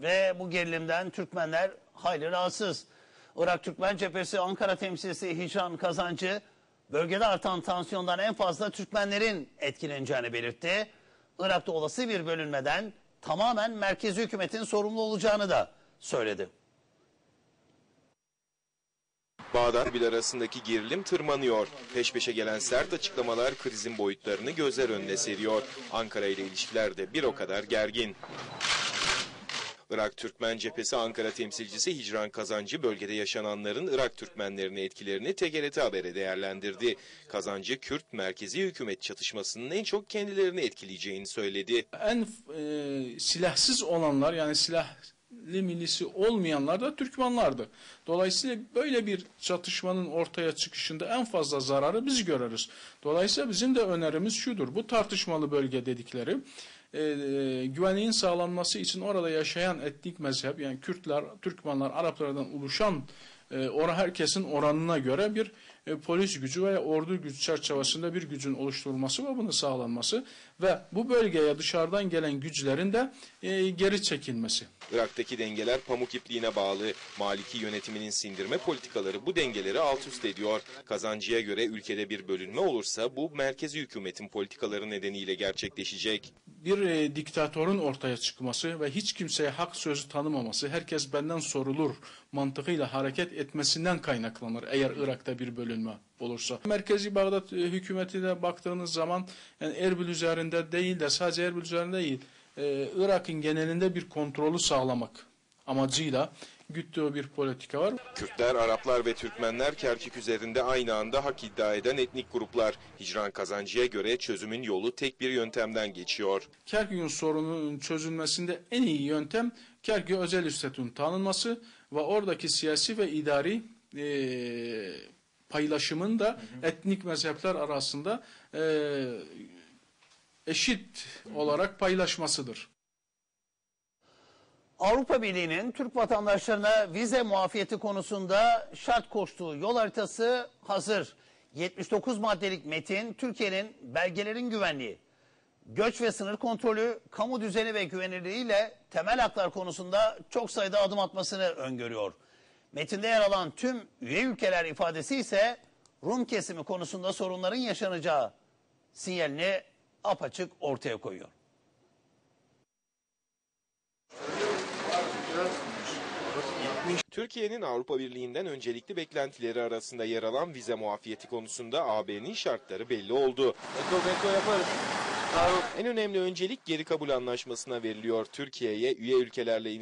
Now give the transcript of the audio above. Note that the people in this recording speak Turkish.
ve bu gerilimden Türkmenler hayli rahatsız. Irak Türkmen Cephesi Ankara temsilcisi Hicran Kazancı bölgede artan tansiyondan en fazla Türkmenlerin etkileneceğini belirtti. Irak'ta olası bir bölünmeden tamamen merkezi hükümetin sorumlu olacağını da söyledi. Bağdat Erbil arasındaki gerilim tırmanıyor. Peş peşe gelen sert açıklamalar krizin boyutlarını gözler önüne seriyor. Ankara ile ilişkiler de bir o kadar gergin. Irak Türkmen Cephesi Ankara temsilcisi Hicran Kazancı bölgede yaşananların Irak Türkmenlerine etkilerini TGRT Haber'e değerlendirdi. Kazancı Kürt merkezi hükümet çatışmasının en çok kendilerini etkileyeceğini söyledi. En e, silahsız olanlar yani silahlı milisi olmayanlar da Türkmenlardı. Dolayısıyla böyle bir çatışmanın ortaya çıkışında en fazla zararı biz görürüz. Dolayısıyla bizim de önerimiz şudur. Bu tartışmalı bölge dedikleri e, e, güvenliğin sağlanması için orada yaşayan etnik mezhep yani Kürtler, Türkmenler, Araplardan oluşan e, or herkesin oranına göre bir e, polis gücü veya ordu gücü çerçevesinde bir gücün oluşturulması ve bunun sağlanması ve bu bölgeye dışarıdan gelen güçlerin de e, geri çekilmesi. Irak'taki dengeler pamuk ipliğine bağlı. Maliki yönetiminin sindirme politikaları bu dengeleri alt üst ediyor. Kazancıya göre ülkede bir bölünme olursa bu merkezi hükümetin politikaları nedeniyle gerçekleşecek. Bir e, diktatörün ortaya çıkması ve hiç kimseye hak sözü tanımaması, herkes benden sorulur mantığıyla hareket etmesinden kaynaklanır eğer Irak'ta bir bölünme olursa. Merkezi Bağdat e, hükümetine baktığınız zaman yani Erbil üzerinde değil de sadece Erbil üzerinde değil, e, Irak'ın genelinde bir kontrolü sağlamak amacıyla güttüğü bir politika var. Kürtler, Araplar ve Türkmenler Kerkük üzerinde aynı anda hak iddia eden etnik gruplar. Hicran Kazancı'ya göre çözümün yolu tek bir yöntemden geçiyor. Kerkük'ün sorununun çözülmesinde en iyi yöntem Kerkük özel üstetün tanınması ve oradaki siyasi ve idari e, paylaşımın da etnik mezhepler arasında e, eşit olarak paylaşmasıdır. Avrupa Birliği'nin Türk vatandaşlarına vize muafiyeti konusunda şart koştuğu yol haritası hazır. 79 maddelik metin Türkiye'nin belgelerin güvenliği, göç ve sınır kontrolü, kamu düzeni ve güvenilirliğiyle temel haklar konusunda çok sayıda adım atmasını öngörüyor. Metinde yer alan tüm üye ülkeler ifadesi ise Rum kesimi konusunda sorunların yaşanacağı sinyalini apaçık ortaya koyuyor. Türkiye'nin Avrupa Birliği'nden öncelikli beklentileri arasında yer alan vize muafiyeti konusunda AB'nin şartları belli oldu. Veto veto yaparız. En önemli öncelik geri kabul anlaşmasına veriliyor. Türkiye'ye üye ülkelerle